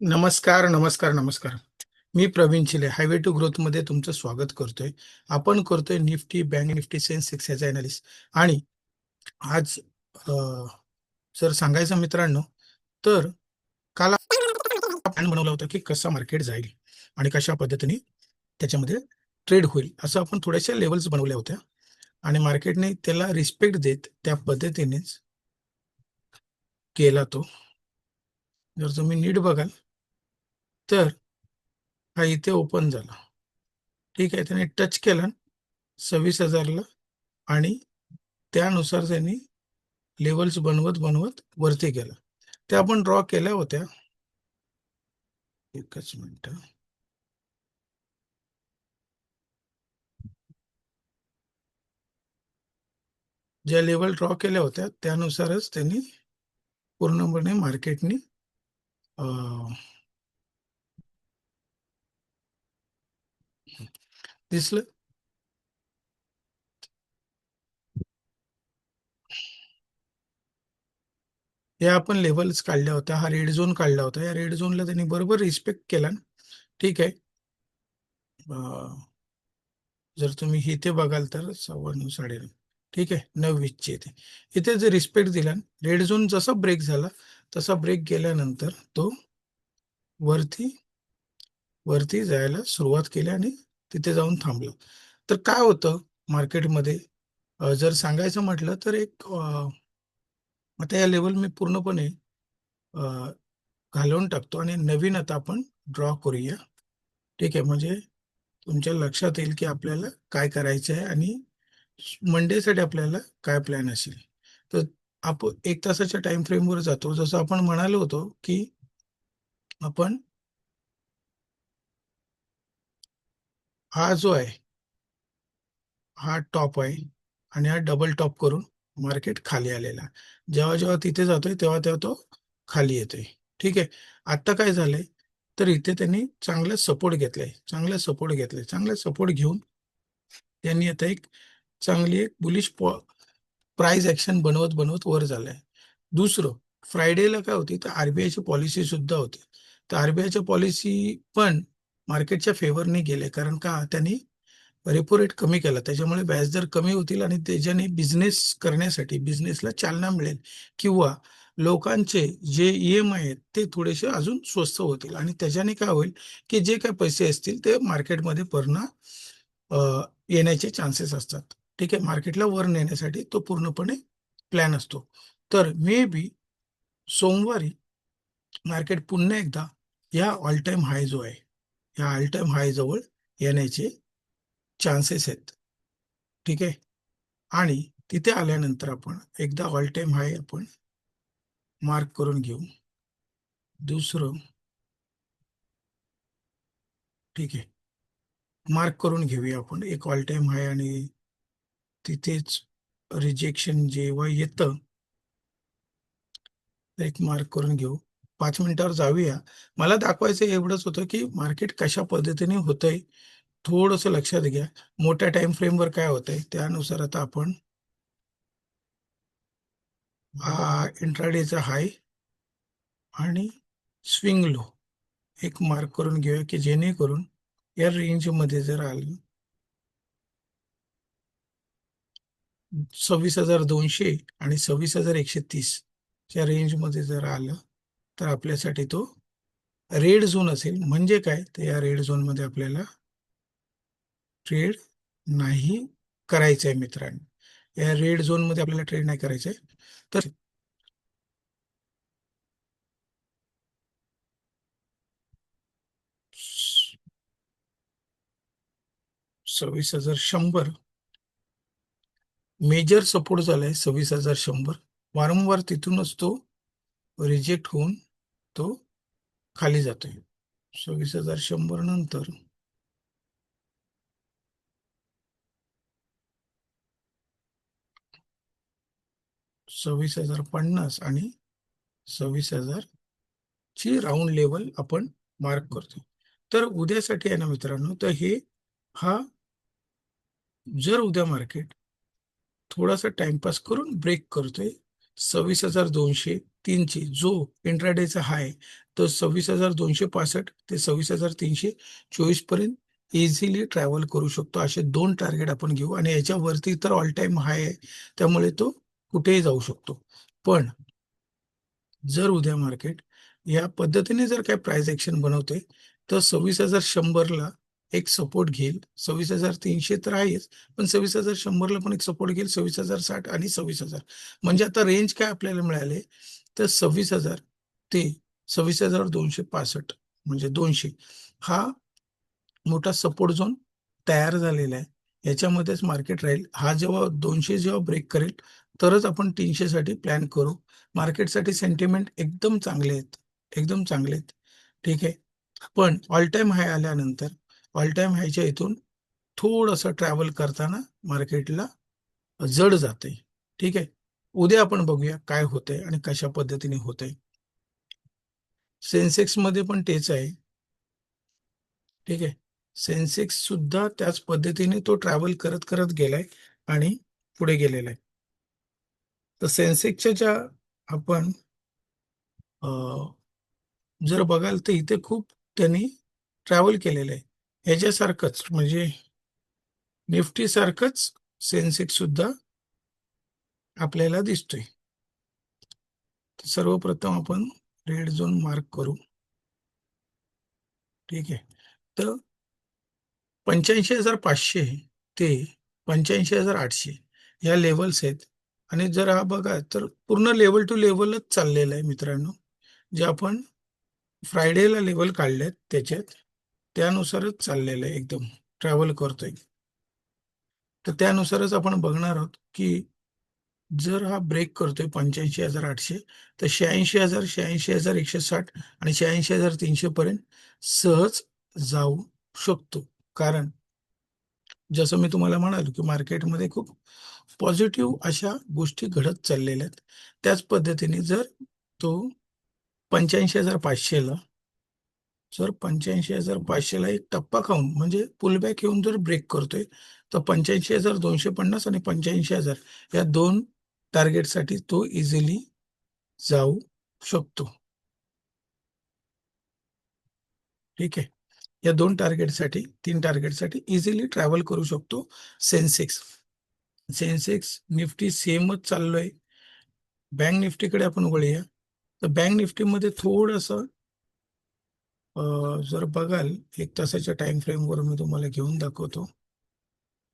नमस्कार नमस्कार नमस्कार. मी प्रवीण चिले हायवे टू ग्रोथमध्ये तुमचं स्वागत करतोय. आपण करतोय निफ्टी बँक निफ्टी सेन्सेक्स याचा अनालिस आणि आज जर सांगायचं मित्रांनो तर काल प्लॅन बनवला होता की कसा मार्केट जाईल आणि कशा पद्धतीने त्याच्यामध्ये ट्रेड होईल असं आपण थोड्याशा लेवल्स बनवल्या होत्या. आणि मार्केटने त्याला रिस्पेक्ट देत त्या पद्धतीनेच केला तो. जर तुम्ही नीट बघाल तर हा इथे ओपन झाला. ठीक आहे त्याने टच केला सव्वीस हजारला आणि त्यानुसार त्यांनी लेवल्स बनवत बनवत वरती गेला. त्या आपण ड्रॉ केल्या होत्या. एकच मिनिट ज्या लेवल ड्रॉ केल्या होत्या त्यानुसारच त्यांनी पूर्णपणे मार्केटनी दिसलं? या आपण लेवल्स काढल्या होत्या. हा रेड झोन काढला होता. या रेड झोनला त्यांनी बरोबर रिस्पेक्ट केला. ठीक आहे. जर तुम्ही इथे बघाल तर सव्वा नऊ साडे ठीक आहे. नव्वीसची इथे इथे जर रिस्पेक्ट दिला रेड झोन जसा ब्रेक झाला तसा ब्रेक गेल्यानंतर तो वरती वरती जायला सुरुवात केली आणि तिथे जाऊन थांबलो. तर काय होतं मार्केटमध्ये जर सांगायचं म्हटलं तर एक आता या लेवल मी पूर्णपणे घालवून टाकतो आणि नवीन आता आपण ड्रॉ करूया. ठीक आहे म्हणजे तुमच्या लक्षात येईल की आपल्याला काय करायचं आहे आणि मंडेसाठी आपल्याला काय प्लॅन असेल. तर आपण एक तासाच्या टाइम फ्रेमवर जातो. जसं आपण म्हणालो होतो की आपण हा जो आहे हा टॉप आहे आणि हा डबल टॉप करून मार्केट खाली आलेला जेव्हा जेव्हा तिथे जातोय तेव्हा तेव्हा तो खाली येतोय. ठीक आहे? आता काय झालंय? तर इथे त्यांनी चांगला सपोर्ट घेतलाय. चांगला सपोर्ट घेतलाय. चांगला सपोर्ट घेऊन त्यांनी आता एक चांगली एक बुलिश प्राइस ऍक्शन बनवत बनवत वर झालाय. दुसरं फ्रायडेला काय होती? तर आरबीआयची पॉलिसी सुद्धा होती. तर आरबीआयच्या पॉलिसी पण मार्केटच्या फेवरने गेले कारण का? त्यांनी रेपो रेट कमी केला. त्याच्यामुळे व्याजदर कमी होतील आणि त्याच्याने बिझनेस करण्यासाठी बिझनेसला चालना मिळेल किंवा लोकांचे जे ई एम आय आहेत ते थोडेसे अजून स्वस्त होतील. आणि त्याच्याने काय होईल की जे काय पैसे असतील ते मार्केटमध्ये पूर्ण येण्याचे चान्सेस असतात. ठीक आहे? मार्केटला वर नेण्यासाठी तो पूर्णपणे प्लॅन असतो. तर मे बी सोमवारी मार्केट पुन्हा एकदा या ऑल टाइम हाय जो आहे या ऑल टाइम हाय जवळ येण्याचे चान्सेस आहेत. ठीक आहे? आणि तिथे आल्यानंतर आपण एकदा ऑल टाइम हाय आपण मार्क करून घेऊ. दुसरं ठीक आहे. मार्क करून घेऊया आपण. एक ऑल टाइम हाय आणि तिथेच रिजेक्शन जेव्हा येतं एक मार्क करून घेऊ. पाच मिनिटावर जाऊया. मला दाखवायचं एवढंच होतं की मार्केट कशा पद्धतीने होतंय थोडस लक्षात घ्या. मोठ्या टाइम फ्रेमवर काय होतंय त्यानुसार आता आपण हा इंट्राडेचा हाय आणि स्विंग लो एक मार्क करून घेऊया की जेणेकरून या रेंजमध्ये जर आलं सव्वीस हजार दोनशे आणि सव्वीस हजार एकशे तीस च्या रेंजमध्ये जर आलं तर आपल्यासाठी तो रेड झोन असेल. म्हणजे काय? तर या रेड झोनमध्ये आपल्याला ट्रेड नाही करायचं आहे मित्रांनो. या रेड झोनमध्ये आपल्याला ट्रेड नाही करायचं आहे तर सव्वीस हजार शंभर. मेजर सपोर्ट झालाय सव्वीस हजार शंभर. वारंवार तिथूनच तो रिजेक्ट होऊन तो खाली जातोय. सव्वीस हजार शंभर नंतर सव्वीस हजार पन्नास आणि सव्वीस हजार ची राऊंड लेवल आपण मार्क करतो तर उद्यासाठी आहे ना मित्रांनो तर हे हा जर उद्या मार्केट थोडासा टाइमपास करून ब्रेक करतोय सव्वीस हजार दोनशे तीनची जो इंट्राडेचा हाय तो सव्वीस हजार दोनशे पासष्ट ते सव्वीस हजार तीनशे चोवीसपर्यंत इझिली ट्रॅव्हल करू शकतो. असे दोन टार्गेट आपण घेऊ आणि याच्यावरती तर ऑल टाइम हाय आहे. त्यामुळे तो कुठेही जाऊ शकतो. पण जर उद्या मार्केट या पद्धतीने जर काय प्राइस ऍक्शन बनवते तर सव्वीस हजार शंभरला एक सपोर्ट घेईल. सव्वीस हजार तीनशे तर आहेच पण सव्वीस हजार शंभरला पण एक सपोर्ट घेईल. सव्वीस हजार साठ आणि सव्वीस हजार. म्हणजे आता रेंज काय आपल्याला मिळाले? तर सव्वीस हजार ते सव्वीस हजार दोनशे पासष्ट म्हणजे दोनशे हा मोठा सपोर्ट झोन तयार झालेला आहे. याच्यामध्येच मार्केट राहील. हा जेव्हा दोनशे जेव्हा ब्रेक करेल तरच आपण तीनशे साठी प्लॅन करू. मार्केटसाठी सेंटिमेंट एकदम चांगले आहेत. एकदम चांगले आहेत. ठीक आहे? पण ऑल टाइम हाय आल्यानंतर ऑल टाइम हायच्या इथून थोडंसं ट्रॅव्हल करताना मार्केटला जड जाते. ठीक आहे? उद्या आपण बघूया काय होतंय आणि कशा पद्धतीने होतंय. सेन्सेक्समध्ये पण तेच आहे. ठीक आहे. सेन्सेक्स सुद्धा त्याच पद्धतीने तो ट्रॅव्हल करत करत गेलाय आणि पुढे गेलेला आहे तर सेन्सेक्सच्या ज्या आपण जर बघाल तर इथे खूप त्यांनी ट्रॅव्हल केलेलं आहे. ह्याच्यासारखंच म्हणजे निफ्टी सारखंच सेन्सेक्स सुद्धा आपल्याला दिसतोय. सर्वप्रथम आपण रेड झोन मार्क करू. ठीक आहे. तर पंच्याऐंशी हजार पाचशे ते पंच्याऐंशी हजार आठशे या लेवल्स आहेत. आणि जर हा बघा तर पूर्ण लेवल टू लेवलच चाललेलं आहे मित्रांनो. जे आपण फ्रायडेला लेवल काढलेत त्याच्यात त्यानुसारच चाललेलं आहे एकदम. ट्रॅव्हल करतोय. तर त्यानुसारच आपण बघणार आहोत की जर हा ब्रेक करतोय पंच्याऐंशी हजार आठशे तर शहाऐंशी हजार शहाऐंशी हजार एकशे साठ आणि शहाऐंशी हजार तीनशे पर्यंत सहज जाऊ शकतो. कारण जसं मी तुम्हाला म्हणालो की मार्केटमध्ये खूप पॉझिटिव्ह अशा गोष्टी घडत चाललेल्या आहेत. त्याच पद्धतीने जर तो पंच्याऐंशी हजार पाचशेला जर पंच्याऐंशी हजार पाचशेला एक टप्पा खाऊन म्हणजे पुलबॅक येऊन जर ब्रेक करतोय तर पंच्याऐंशी हजार दोनशे पन्नास आणि पंच्याऐंशी हजार या दोन टार्गेटसाठी तो इझिली जाऊ शकतो. ठीक आहे. या दोन टार्गेटसाठी तीन टार्गेटसाठी इझिली ट्रॅव्हल करू शकतो सेन्सेक्स सेन्सेक्स निफ्टी सेमच चाललोय. बँक निफ्टीकडे आपण वळूया. तर बँक निफ्टीमध्ये थोडंसं जर बघाल एक तासाच्या टाइम फ्रेमवर मी तुम्हाला घेऊन दाखवतो.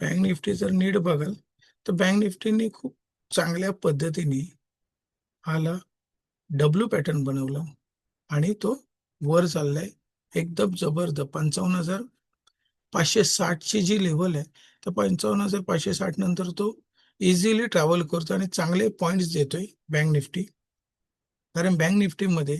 बँक निफ्टी जर नीट बघाल तर बँक निफ्टीने खूप चांगल्या पद्धतीने हाला डब्ल्यू पॅटर्न बनवला आणि तो वर चाललाय. एकदम जबरदस्त. पंचावन्न हजार पाचशे साठची जी लेवल आहे तर पंचावन्न हजार पाचशे साठ नंतर तो इझिली ट्रॅव्हल करतो आणि चांगले पॉईंट्स देतोय बँक निफ्टी कारण बँक निफ्टीमध्ये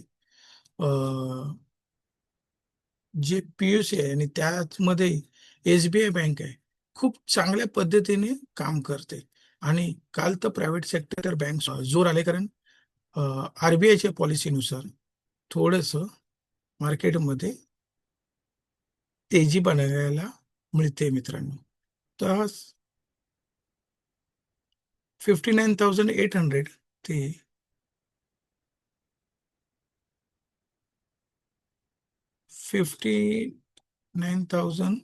जे पीयूसी आहे आणि त्यामध्ये एस बी आय बँक आहे खूप चांगल्या पद्धतीने काम करते. आणि काल तर प्रायव्हेट सेक्टर बँक जोर आले कारण आरबीआयच्या पॉलिसीनुसार थोडस मार्केटमध्ये तेजी बनायला मिळते मित्रांनो. तर fifty nine thousand eight hundred ते fifty nine thousand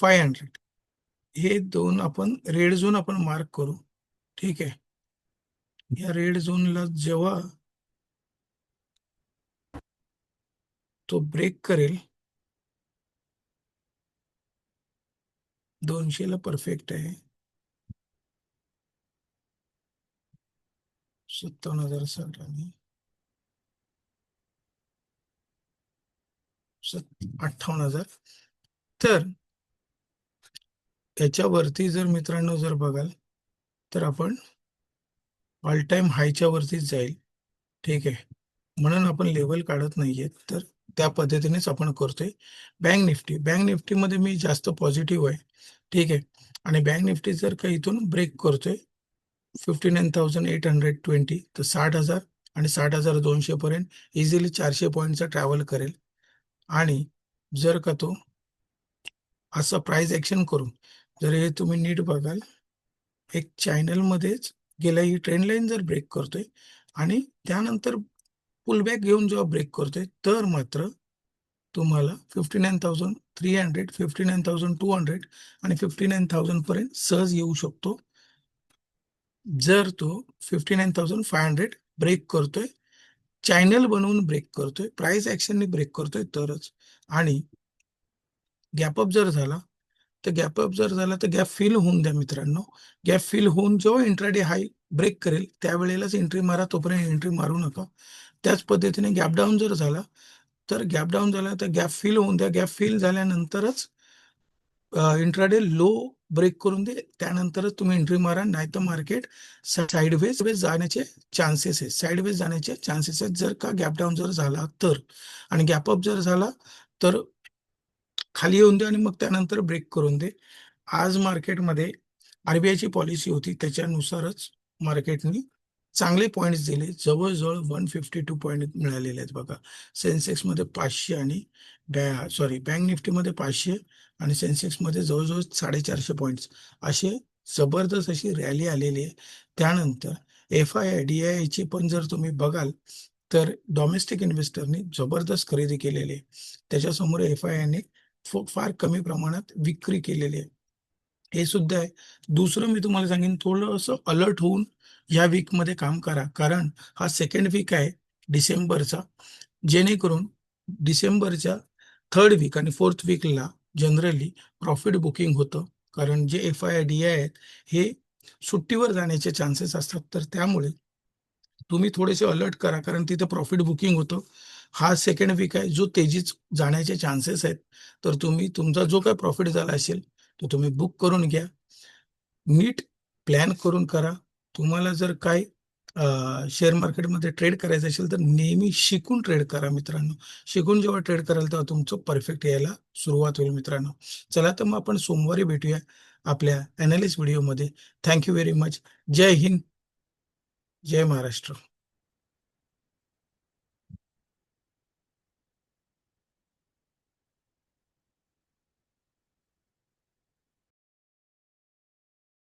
five hundred हे दोन आपण रेड झोन आपण मार्क करू. ठीक आहे. या रेड झोनला जेव्हा तो ब्रेक करेल दोनशेला परफेक्ट आहे. सत्तावन्न हजार साठ आणि अठ्ठावन्न हजार. तर याच्यावरती जर मित्रांनो जर बघाल तर आपण ऑल टाइम हायच्या वरतीच जाईल. ठीक आहे. म्हणून आपण लेवल काढत नाहीये. तर त्या पद्धतीनेच आपण करतोय. बँक निफ्टी बँक निफ्टीमध्ये मी जास्त पॉझिटिव्ह आहे. ठीक आहे. आणि बँक निफ्टी जर का इथून ब्रेक करतोय fifty nine thousand eight hundred twenty तर साठ हजार आणि साठ हजार दोनशे पर्यंत इझिली चारशे पॉईंटचा ट्रॅव्हल करेल. आणि जर का तो असं प्राइस ऍक्शन करून जर हे तुम्ही नीट बघाल एक चॅनलमध्येच गेल्या ही ट्रेंड लाईन जर ब्रेक करतोय आणि त्यानंतर पुलबॅक घेऊन जेव्हा ब्रेक करतोय तर मात्र तुम्हाला fifty nine thousand three hundred fifty nine thousand two hundred आणि फिफ्टी नाईन थाउजंड पर्यंत सहज येऊ शकतो. जर तो fifty nine thousand five hundred break करतोय चॅनल बनवून ब्रेक करतोय प्राइस ऍक्शनने ब्रेक करतोय तरच. आणि गॅपअप जर झाला तर गॅप अप जर झाला तर गॅप फिल होऊन द्या मित्रांनो. गॅप फिल होऊन जेव्हा इंट्राडे हाय ब्रेक करेल त्यावेळेलाच एंट्री मारा तोपर्यंत एंट्री मारू नका. त्याच पद्धतीने गॅप डाऊन जर झाला तर गॅप डाऊन झाला तर गॅप फिल होऊन द्या. गॅप फिल झाल्यानंतरच इंट्राडे लो ब्रेक करून दे. त्यानंतरच तुम्ही एंट्री मारा. नाही तर मार्केट साईडवेज वेज जाण्याचे चान्सेस आहेत. साईडवेज जाण्याचे चान्सेस आहेत. जर का गॅप डाऊन जर झाला तर आणि गॅप अप जर झाला तर खाली येऊन दे आणि मग त्यानंतर ब्रेक करून दे. आज मार्केटमध्ये आरबीआयची पॉलिसी होती त्याच्यानुसारच मार्केटनी चांगले पॉईंट्स दिले. जवळजवळ वन फिफ्टी टू पॉईंट मिळालेले आहेत बघा. सेन्सेक्समध्ये पाचशे आणि बॅ सॉरी बँक निफ्टीमध्ये पाचशे आणि सेन्सेक्समध्ये जवळजवळ साडेचारशे पॉईंट्स असे जबरदस्त अशी रॅली आलेली आहे. त्यानंतर F I I D I आयची पण जर तुम्ही बघाल तर डॉमेस्टिक इन्व्हेस्टरनी जबरदस्त खरेदी केलेली आहे. त्याच्यासमोर एफ आय आयने फार कमी प्रमाणात विक्री केलेली आहे. हे सुद्धा आहे. दुसरं मी तुम्हाला सांगेन थोडंसं अलर्ट होऊन या वीकमध्ये काम करा. कारण हा सेकंड वीक आहे डिसेंबरचा. जेणेकरून डिसेंबरच्या थर्ड वीक आणि फोर्थ वीकला जनरली प्रॉफिट बुकिंग होतं. कारण जे एफ आय डी आय आहेत हे सुट्टीवर जाण्याचे चान्सेस असतात. तर त्यामुळे तुम्ही थोडेसे अलर्ट करा. कारण तिथे प्रॉफिट बुकिंग होतं. हा सेकंड वीक आहे जो तेजीत जाण्याचे चान्सेस आहेत तर तुम्ही तुमचा जो काय प्रॉफिट झाला असेल तो तुम्ही बुक करून घ्या. नीट प्लॅन करून करा. तुम्हाला जर काय शेअर मार्केटमध्ये ट्रेड करायचं असेल तर नेहमी शिकून ट्रेड करा मित्रांनो. शिकून जेव्हा ट्रेड कराल तेव्हा तुमचं परफेक्ट यायला सुरुवात होईल मित्रांनो. चला तर मग आपण सोमवारी भेटूया आपल्या अनालिस्ट व्हिडिओमध्ये थँक्यू व्हेरी मच जय हिंद. जय महाराष्ट्र.